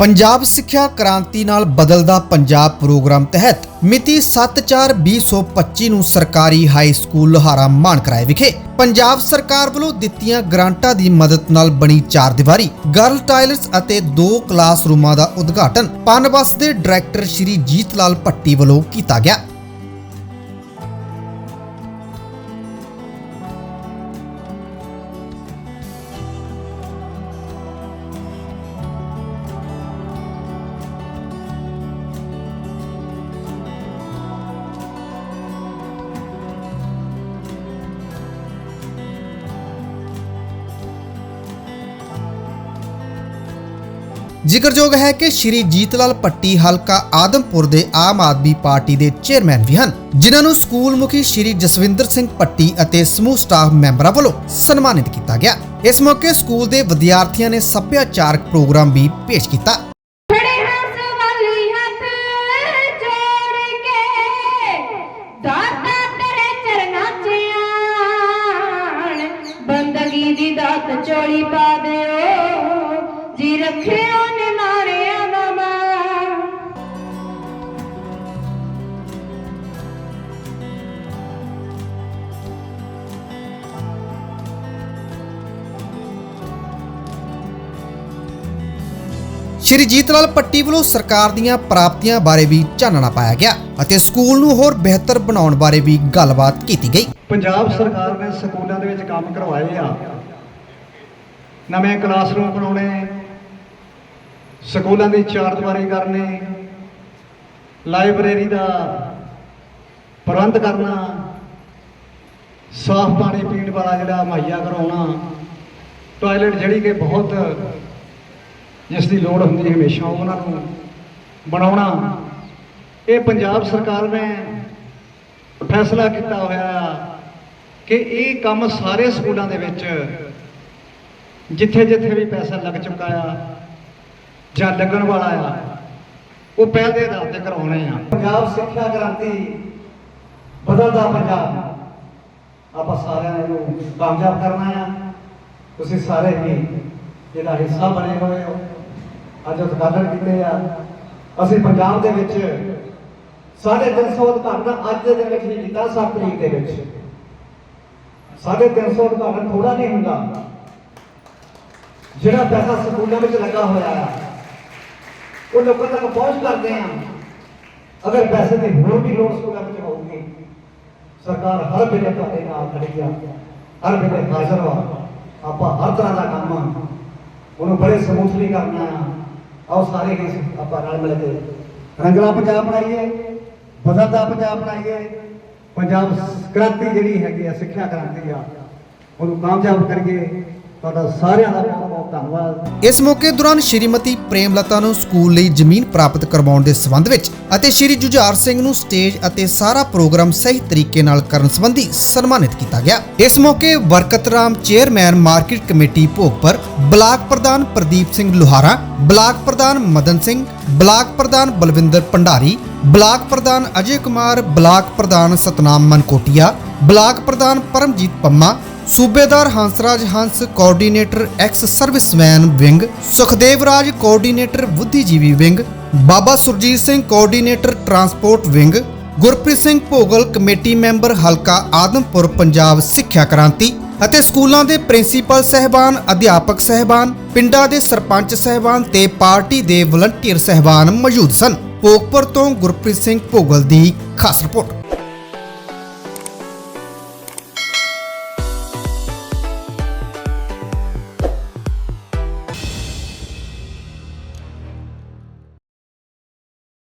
ਪੰਜਾਬ ਸਿੱਖਿਆ ਕ੍ਰਾਂਤੀ ਨਾਲ ਬਦਲਦਾ ਪੰਜਾਬ ਪ੍ਰੋਗਰਾਮ ਤਹਿਤ ਮਿਤੀ 7/4/2025 ਨੂੰ ਸਰਕਾਰੀ ਹਾਈ ਸਕੂਲ ਲੋਹਾਰਾ ਮਾਨਕਰਾਏ ਵਿਖੇ ਪੰਜਾਬ ਸਰਕਾਰ ਵੱਲੋਂ ਦਿੱਤੀਆਂ ਗ੍ਰਾਂਟਾਂ ਦੀ ਮਦਦ ਨਾਲ ਬਣੀ ਚਾਰ ਦੀਵਾਰੀ, ਗਰਲ ਟਾਇਲਟਸ ਅਤੇ ਦੋ ਕਲਾਸਰੂਮਾਂ ਦਾ ਉਦਘਾਟਨ ਪਨਬਸ ਦੇ ਡਾਇਰੈਕਟਰ ਸ਼੍ਰੀ ਜੀਤ ਲਾਲ ਭੱਟੀ ਵੱਲੋਂ ਕੀਤਾ ਗਿਆ। ਜ਼ਿਕਰਯੋਗ ਹੈ ਕਿ ਸ਼੍ਰੀ ਜੀਤਲਾਲ ਪੱਟੀ ਹਲਕਾ ਆਦਮਪੁਰ ਦੇ ਆਮ ਆਦਮੀ ਪਾਰਟੀ ਦੇ ਚੇਅਰਮੈਨ ਵੀ ਹਨ, ਜਿਨ੍ਹਾਂ ਨੂੰ ਸਕੂਲ ਮੁਖੀ ਸ਼੍ਰੀ ਜਸਵਿੰਦਰ ਸਿੰਘ ਪੱਟੀ ਅਤੇ ਸਮੂਹ ਸਟਾਫ ਮੈਂਬਰਾਂ ਵੱਲੋਂ ਸਨਮਾਨਿਤ ਕੀਤਾ ਗਿਆ। ਇਸ ਮੌਕੇ ਸਕੂਲ ਦੇ ਵਿਦਿਆਰਥੀਆਂ ਨੇ ਸੱਭਿਆਚਾਰਕ ਪ੍ਰੋਗਰਾਮ ਵੀ ਪੇਸ਼ ਕੀਤਾ। ਬੰਦਗੀ ਦੀ ਦਾਤ ਚੋਲੀ ਪਾ ਦਿਓ, ਜੀ ਰੱਖਿਓ ਸ਼੍ਰੀ ਜੀਤ ਲਾਲ ਪੱਟੀ ਵੱਲੋਂ ਸਰਕਾਰ ਦੀਆਂ ਪ੍ਰਾਪਤੀਆਂ ਬਾਰੇ ਵੀ ਚਾਨਣਾ ਪਾਇਆ ਗਿਆ ਅਤੇ ਸਕੂਲ ਨੂੰ ਹੋਰ ਬਿਹਤਰ ਬਣਾਉਣ ਬਾਰੇ ਵੀ ਗੱਲਬਾਤ ਕੀਤੀ ਗਈ। ਪੰਜਾਬ ਸਰਕਾਰ ਨੇ ਸਕੂਲਾਂ ਦੇ ਵਿੱਚ ਕੰਮ ਕਰਵਾਏ ਆ। ਨਵੇਂ ਕਲਾਸਰੂਮ ਬਣਾਉਣੇ, ਸਕੂਲਾਂ ਦੀ ਚਾਰ ਦੀਵਾਰੀ ਕਰਨੇ, ਲਾਇਬ੍ਰੇਰੀ ਦਾ ਪ੍ਰਬੰਧ ਕਰਨਾ, ਸਾਫ਼ ਪਾਣੀ ਪੀਣ ਵਾਲਾ ਜਿਹੜਾ ਮੁਹੱਈਆ ਕਰਾਉਣਾ, ਟਾਇਲਟ ਜਿਹੜੀ ਕਿ ਬਹੁਤ ਜਿਸ ਦੀ ਲੋੜ ਹੁੰਦੀ ਹੈ ਹਮੇਸ਼ਾ ਉਹਨਾਂ ਨੂੰ ਬਣਾਉਣਾ। ਇਹ ਪੰਜਾਬ ਸਰਕਾਰ ਨੇ ਫੈਸਲਾ ਕੀਤਾ ਹੋਇਆ ਆ ਕਿ ਇਹ ਕੰਮ ਸਾਰੇ ਸਕੂਲਾਂ ਦੇ ਵਿੱਚ ਜਿੱਥੇ ਜਿੱਥੇ ਵੀ ਪੈਸਾ ਲੱਗ ਚੁੱਕਾ ਆ ਜਾਂ ਲੱਗਣ ਵਾਲਾ ਆ, ਉਹ ਪਹਿਲ ਦੇ ਆਧਾਰ ਤੇ ਕਰਾਉਣੇ ਆ। ਪੰਜਾਬ ਸਿੱਖਿਆ ਕ੍ਰਾਂਤੀ ਬਦਲਦਾ ਪੰਜਾਬ। ਆਪਾਂ ਸਾਰਿਆਂ ਨੇ ਇਹਨੂੰ ਕਾਮਯਾਬ ਕਰਨਾ ਆ। ਤੁਸੀਂ ਸਾਰੇ ਹੀ ਇਹਦਾ ਹਿੱਸਾ ਬਣੇ ਹੋਏ ਹੋ। ਅੱਜ ਉਦਘਾਟਨ ਕੀਤੇ ਆ। ਅਸੀਂ ਪੰਜਾਬ ਦੇ ਵਿੱਚ ਸਾਢੇ ਤਿੰਨ ਸੌ ਉਦਘਾਟਨ ਅੱਜ ਦੇ ਦਿਨ ਵਿੱਚ ਹੀ ਕੀਤਾ 7 ਤਰੀਕ ਦੇ ਵਿੱਚ। ਸਾਢੇ ਤਿੰਨ ਸੌ ਉਦਘਾਟਨ ਥੋੜਾ ਨਹੀਂ ਹੁੰਦਾ। ਜਿਹੜਾ ਪੈਸਾ ਸਕੂਲਾਂ ਵਿੱਚ ਲੱਗਾ ਹੋਇਆ ਆ, ਉਹ ਲੋਕਾਂ ਤੱਕ ਪਹੁੰਚ ਕਰਦੇ ਆ। ਅਗਰ ਪੈਸੇ ਦੀ ਹੋਰ ਵੀ ਲੋੜ ਸਕੂਲਾਂ ਵਿੱਚ ਹੋਊਗੀ, ਸਰਕਾਰ ਹਰ ਵੇਲੇ ਤੁਹਾਡੇ ਨਾਲ ਖੜੀ ਆ। ਹਰ ਵੇਲੇ ਹਾਜ਼ਰ ਵਾ ਆਪਾਂ ਹਰ ਤਰ੍ਹਾਂ ਦਾ ਕੰਮ ਉਹਨੂੰ ਬੜੇ ਸਮੂਥਲੀ ਕਰਨਾ ਆ। ਆਓ ਸਾਰੇ ਹੀ ਆਪਾਂ ਨਾਲ ਮਿਲ ਕੇ। ਰੰਗਲਾ ਪੰਜਾਬ ਬਣਾਈਏ ਬਦਲਦਾ ਪੰਜਾਬ ਬਣਾਈਏ, ਪੰਜਾਬ ਕ੍ਰਾਂਤੀ ਜਿਹੜੀ ਹੈਗੀ ਆ, ਸਿੱਖਿਆ ਕ੍ਰਾਂਤੀ ਆ, ਉਹਨੂੰ ਕਾਮਯਾਬ ਕਰੀਏ। ਤੁਹਾਡਾ ਸਾਰਿਆਂ ਦਾ ਬਹੁਤ ਬਹੁਤ ਧੰਨਵਾਦ। ਇਸ ਮੌਕੇ ਦੌਰਾਨ ਸ਼੍ਰੀਮਤੀ ਪ੍ਰੇਮਲਤਾ ਨੂੰ ਸਕੂਲ ਲਈ ਜ਼ਮੀਨ ਪ੍ਰਾਪਤ ਕਰਵਾਉਣ ਦੇ ਸੰਬੰਧ ਵਿੱਚ ਅਤੇ ਸ਼੍ਰੀ ਜੁਝਾਰ ਸਿੰਘ ਨੂੰ ਸਟੇਜ ਅਤੇ ਸਾਰਾ ਪ੍ਰੋਗਰਾਮ ਸਹੀ ਤਰੀਕੇ ਨਾਲ ਕਰਨ ਸੰਬੰਧੀ ਸਨਮਾਨਿਤ ਕੀਤਾ ਗਿਆ। ਇਸ ਮੌਕੇ Barkat Ram chairman market committee Bhogpur block ਪ੍ਰਧਾਨ ਪ੍ਰਦੀਪ ਸਿੰਘ ਲੁਹਾਰਾ, ਬਲਾਕ ਪ੍ਰਧਾਨ ਮਦਨ ਸਿੰਘ, ਬਲਾਕ ਪ੍ਰਧਾਨ ਬਲਵਿੰਦਰ ਭੰਡਾਰੀ, ਬਲਾਕ ਪ੍ਰਧਾਨ ਅਜੇ ਕੁਮਾਰ, ਬਲਾਕ ਪ੍ਰਧਾਨ ਸਤਨਾਮ ਮਨਕੋਟੀਆ, ਬਲਾਕ ਪ੍ਰਧਾਨ ਪਰਮਜੀਤ ਪੰਮਾ ਸੂਬੇਦਾਰ Hansraj Hans, coordinator ex serviceman wing, Sukhdev Raj, coordinator ਬੁੱਧੀਜੀਵੀ wing, ਬਾਬਾ Surjit Singh, coordinator transport wing, Gurpreet Singh Bhogal, committee member ਹਲਕਾ ਆਦਮਪੁਰ, ਪੰਜਾਬ ਸਿੱਖਿਆ ਕ੍ਰਾਂਤੀ ਅਤੇ ਸਕੂਲਾਂ ਦੇ ਪ੍ਰਿੰਸੀਪਲ ਸਹਿਬਾਨ, ਅਧਿਆਪਕ ਸਹਿਬਾਨ, ਪਿੰਡਾਂ ਦੇ ਸਰਪੰਚ ਸਹਿਬਾਨ ਤੇ ਪਾਰਟੀ ਦੇ ਵਲੰਟੀਅਰ ਸਹਿਬਾਨ ਮੌਜੂਦ ਸਨ। ਭੋਗਪੁਰ ਤੋਂ ਗੁਰਪ੍ਰੀਤ ਸਿੰਘ ਭੋਗਲ ਦੀ ਖਾਸ ਰਿਪੋਰਟ।